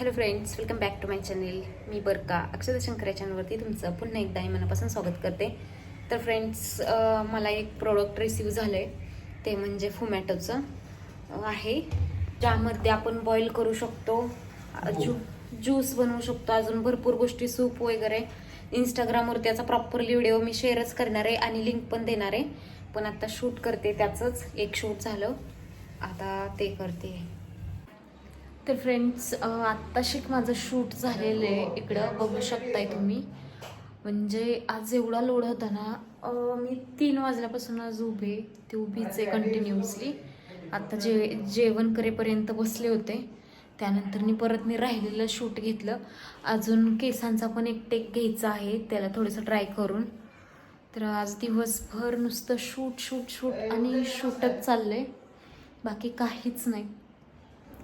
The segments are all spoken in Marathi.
Hello friends welcome back to my channel मी बरका अक्षता शंकर चॅनलवरती तुमचं पुन्हा एकदा मनापासून स्वागत करते. तर फ्रेंड्स मला एक प्रोडक्ट रिसीव झालं आहे ते म्हणजे फुमॅटोचं आहे. ज्यामध्ये आपण बॉईल करू शकतो ज्यू ज्यूस बनवू शकतो अजून भरपूर गोष्टी सूप वगैरे. इंस्टाग्रामवर त्याचा प्रॉपरली व्हिडिओ मी शेअरच करणार आहे आणि लिंक पण देणार आहे. पण आता शूट करते त्याचंच. एक शूट झालं. आता ते करते. तर फ्रेंड्स आत्ताशिक माझं शूट झालेलं आहे. इकडं बघू शकताय तुम्ही. म्हणजे आज एवढा लोड होता ना मी तीन वाजल्यापासून आज उभे ते उभीच आहे कंटिन्युअसली आत्ता जे जेवण करेपर्यंत बसले होते. त्यानंतर मी परत मी राहिलेलं शूट घेतलं. अजून केसांचा पण एक टेक घ्यायचा आहे. त्याला थोडंसं ट्राय करून. तर आज दिवसभर नुसतं शूट शूट शूट आणि शूटच चाललं आहे बाकी काहीच नाही.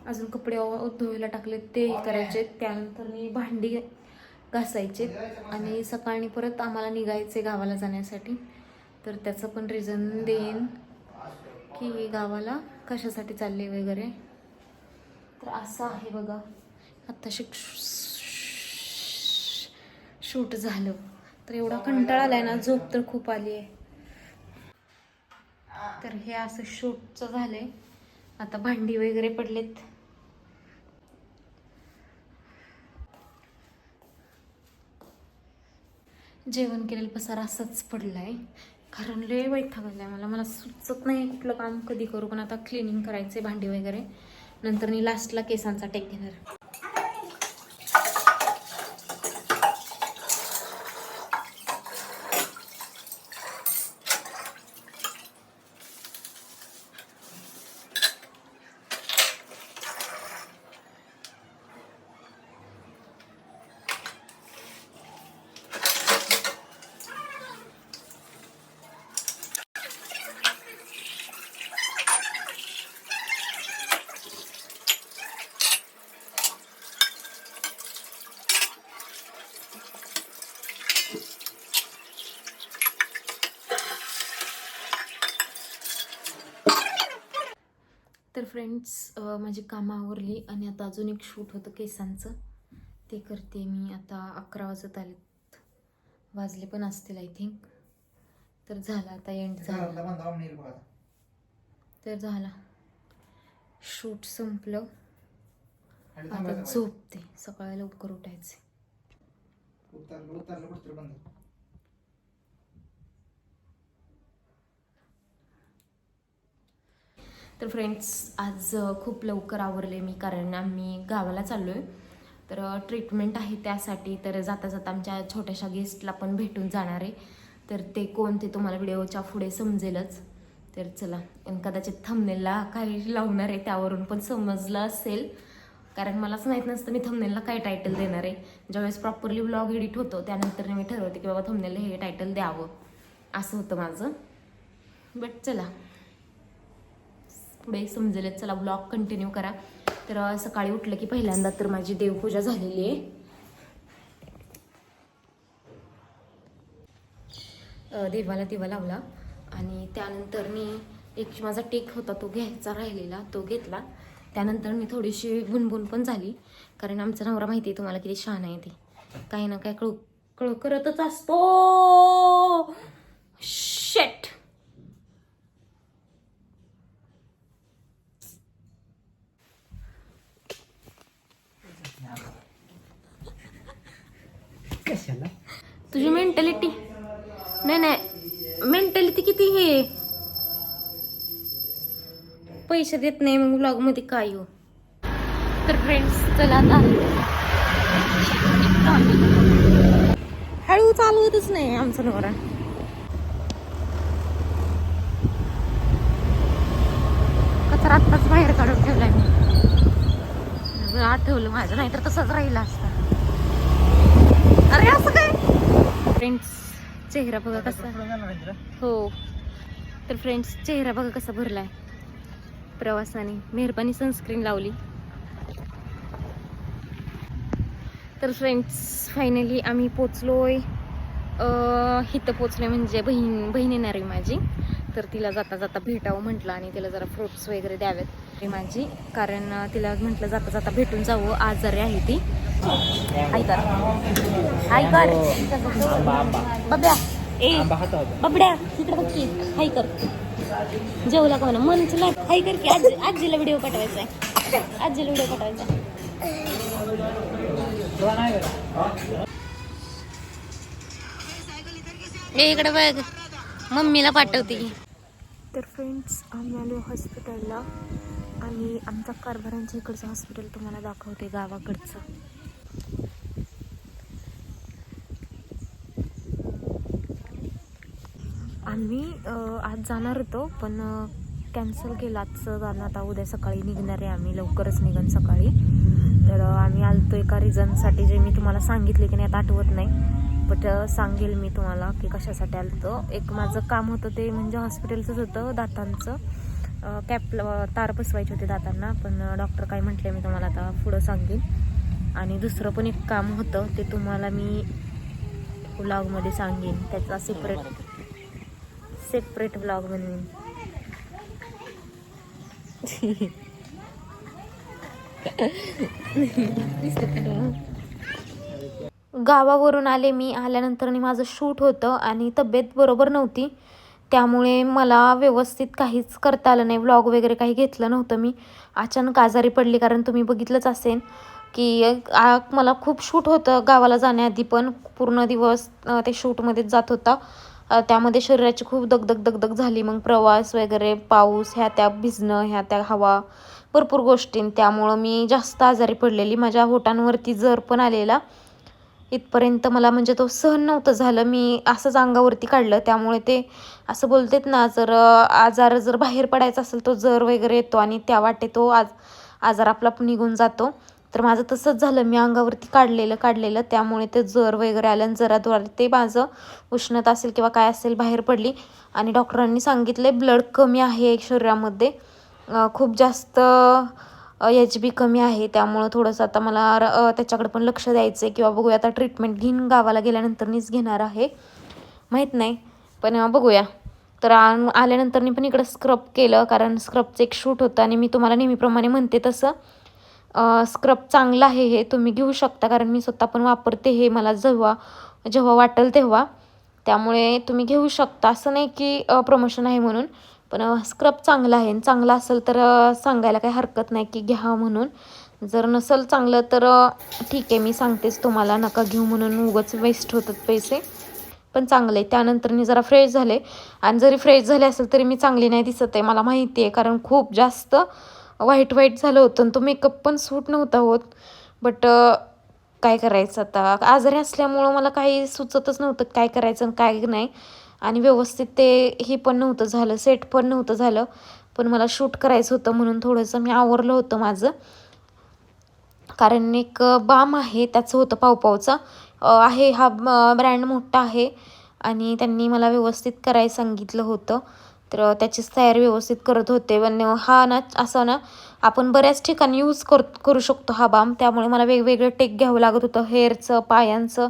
अजून कपडे धुवायला टाकले ते करायचे. त्यानंतर मी भांडी घासायचे आणि सकाळी परत आम्हाला निघायचे गावाला जाण्यासाठी. तर त्याचं पण रिझन देईन की गावाला कशासाठी चालले वगैरे. तर असं आहे बघा. आत्ता शिक शूट झालं. तर एवढा कंटाळा आलाय ना झोप तर खूप आली आहे. तर हे असं शूटचं झालंय. आता भांडी वगैरे पडलेत. जेवण केलेलं पसार असंच पडलाय. कारण लय वैतागलाय मला. मला सुचत नाही कुठलं काम कधी करू पण आता क्लिनिंग करायचे भांडी वगैरे. नंतर मी लास्टला केसांचा टेक घेणार. तर फ्रेंड्स माझी कामं आवरली आणि आता अजून एक शूट होतं केसांचं. ते करते मी. आता अकरा वाजत आलेत. वाजले पण असतील आय थिंक तर झाला आता एंड झाला. तर झाला. शूट संपलं. आता झोपते. सकाळी लवकर उठायचे. तर फ्रेंड्स आज खूप लवकर आवरले मी कारण आम्ही गावाला चाललो आहे तर ट्रीटमेंट आहे त्यासाठी तर जाता जाता आमच्या छोट्याशा गेस्टला पण भेटून जाणार आहे. तर ते कोण ते तुम्हाला व्हिडिओच्या पुढे समजेलच. तर चला कदाचित थंबनेलला काही लावणार आहे त्यावरून पण समजलं असेल. कारण मलाच माहीत नसतं मी थंबनेलला काय टायटल देणार आहे. ज्यावेळेस प्रॉपरली ब्लॉग एडिट होतो त्यानंतर मी ठरवते की बाबा थंबनेलला हे टायटल द्यावं. असं होतं माझं. बट चला. पुढे समजेल चला ब्लॉग कंटिन्यू करा. तर सकाळी उठलं की पहिल्यांदा तर माझी देवपूजा झालेली आहे. देवाला दिवा लावला आणि त्यानंतर मी एक माझा टेक होता तो घ्यायचा राहिलेला तो घेतला. त्यानंतर मी थोडीशी गुणगुण पण झाली. कारण आमचा नवरा माहिती आहे तुम्हाला किती शहाणा आहे ते. काही ना काय कळ कळ करतच असतो. शेट कशाला? तुझी मेंटॅलिटी नाही नाही. मेंटॅलिटी किती हे? पैसे देत नाही मग ब्लॉगमध्ये काय हो? तर फ्रेंड्स चला आता. हळू चालवतच नाही आमचा नवरा. कचरा आत्ताच बाहेर काढून ठेवलाय मी. आठवलं माझं नाही तर तसंच राहिलं असतं. अरे असं काय? फ्रेंड्स चेहरा बघा कसा. हो. तर फ्रेंड्स चेहरा बघा कसा भरलाय. प्रवासाने मेहरबानी सनस्क्रीन लावली. तर फ्रेंड्स फायनली आम्ही पोचलोय. हिथं इथं पोचलोय म्हणजे बहीण बहीण येणार आहे माझी. तर तिला जाता जाता भेटावं म्हटलं आणि तिला जरा फ्रुट्स वगैरे द्यावेत. माझी. कारण तिला म्हटलं जाता जाता भेटून जावं. आजारी आहे ती. हाय कर हाय कर. बब्या ए बबड्या. तिकडे बघ की. हाय कर. जेवला का म्हणा मन तुला हाय कर की. आजी आजीला व्हिडिओ पाठवायचा आहे. आजीला व्हिडिओ पाठवायचा आहे. इकडे बघ. मम्मीला पाठवते तर फ्रेंड्स आम्ही आलो हॉस्पिटलला आणि आमचा कारभारांच्या इकडचं हॉस्पिटल तुम्हाला दाखवते गावाकडचं. आम्ही आज जाणार होतो पण कॅन्सल केलं आजचं जाणं आता उद्या सकाळी निघणार आहे आम्ही लवकरच निघन सकाळी. तर आम्ही आलतो एका रिझनसाठी जे मी तुम्हाला सांगितले की नाही आता आठवत नाही. बट सांगेल मी तुम्हाला की कशासाठी आलतो. एक माझं काम होतं ते म्हणजे हॉस्पिटलचंच होतं दातांचं. कॅप तार पसवायचे होते दातांना पण डॉक्टर काय म्हटले मी तुम्हाला आता पुढं सांगेन. आणि दुसरं पण एक काम होतं ते तुम्हाला मी व्लॉगमध्ये सांगेन. त्याचा सेपरेट सेपरेट व्लॉग बनवेन गावावरून आले मी आल्यानंतर आणि माझं शूट होतं आणि तब्येत बरोबर नव्हती. त्यामुळे मला व्यवस्थित काहीच करता आलं नाही. व्लॉग वगैरे काही घेतलं नव्हतं मी. अचानक आजारी पडली कारण तुम्ही बघितलंच असेल की आ- मला खूप शूट होतं गावाला जाण्याआधी पण. पूर्ण दिवस ते शूटमध्येच जात होता. त्यामध्ये शरीराची खूप दगदग दगदग झाली. मग प्रवास वगैरे पाऊस ह्या त्या भिजणं ह्या त्या हवा भरपूर गोष्टी. त्यामुळं मी जास्त आजारी पडलेली. माझ्या होटांवरती जर पण आलेला इथपर्यंत मला म्हणजे तो सहन नव्हतं झालं. मी असंच अंगावरती काढलं. त्यामुळे ते असं बोलतेत ना जर आजार जर बाहेर पडायचा असेल तो जर वगैरे येतो आणि त्या वाटे तो आज आजार आपला निघून जातो. तर माझं तसंच झालं. मी अंगावरती काढलेलं काढलेलं. त्यामुळे ते जर वगैरे आलं आणि जराद्वारे ते माझं उष्णता असेल किंवा काय असेल बाहेर पडली. आणि डॉक्टरांनी सांगितले ब्लड कमी आहे शरीरामध्ये. खूप जास्त एच बी कमी आहे. त्यामुळं थोडंसं आता मला र- त्याच्याकडे पण लक्ष द्यायचं आहे किंवा बघूया. आता ट्रीटमेंट घेईन गावाला गेल्यानंतरनीच घेणार आहे. माहीत नाही पण बघूया. तर आल्यानंतर मी पण इकडं स्क्रब केलं कारण स्क्रबचं एक शूट होतं आणि मी तुम्हाला नेहमीप्रमाणे म्हणते तसं स्क्रब चांगलं आहे हे तुम्ही घेऊ शकता कारण मी स्वतः पण वापरते हे मला जेव्हा जेव्हा वाटेल तेव्हा. त्यामुळे तुम्ही घेऊ शकता. असं नाही की प्रमोशन आहे म्हणून. पण स्क्रब चांगला आहे. आणि चांगला असेल तर सांगायला काही हरकत नाही की घ्या म्हणून. जर नसेल चांगलं तर ठीक आहे मी सांगतेच तुम्हाला. नका घेऊ म्हणून उगाच वेस्ट होतात पैसे. पण चांगले त्यानंतर मी जरा फ्रेश झाले. आणि जरी फ्रेश झाले असेल तरी मी चांगली नाही दिसत आहे मला माहिती आहे. कारण खूप जास्त वाईट वाईट झालं होतं आणि तो मेकअप पण सूट नव्हता होत. बट काय करायचं आता? आजारी असल्यामुळं मला काही सुचतच नव्हतं काय करायचं आणि काय नाही. आणि व्यवस्थित ते हे पण नव्हतं झालं सेट पण नव्हतं झालं. पण मला शूट करायचं होतं म्हणून थोडंसं मी आवरलं होतं माझं. कारण एक बाम आहे त्याचं होतं पावपावचा. आहे हा ब्रँड मोठा आहे. आणि त्यांनी मला व्यवस्थित करायला सांगितलं होतं. तर त्याचीच तयारी व्यवस्थित करत होते. पण हा ना असं ना आपण बऱ्याच ठिकाणी यूज कर करू शकतो हा बाम. त्यामुळे मला वेगवेगळं टेक घ्यावं लागत होतं. हेअरचं पायांचं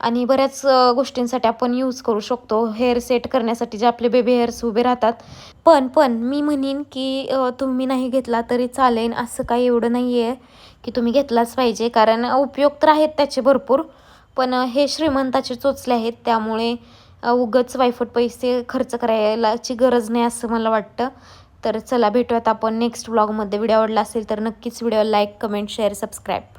आणि बऱ्याच गोष्टींसाठी आपण यूज करू शकतो. हेअर सेट करण्यासाठी जे आपले बेबी हेअर्स उभे राहतात. पण पण मी म्हणेन की तुम्ही नाही घेतला तरी चालेल. असं काही एवढं नाही आहे की तुम्ही घेतलाच पाहिजे. कारण उपयोग तर आहेत त्याचे भरपूर. पण हे श्रीमंताचे चोचले आहेत. त्यामुळे उगच उगाच वायफट पैसे खर्च करायलाची गरज नाही असं मला वाटतं. तर चला भेटूयात आपण नेक्स्ट व्लॉगमध्ये व्हिडिओ आवडला असेल तर नक्कीच video like comment share subscribe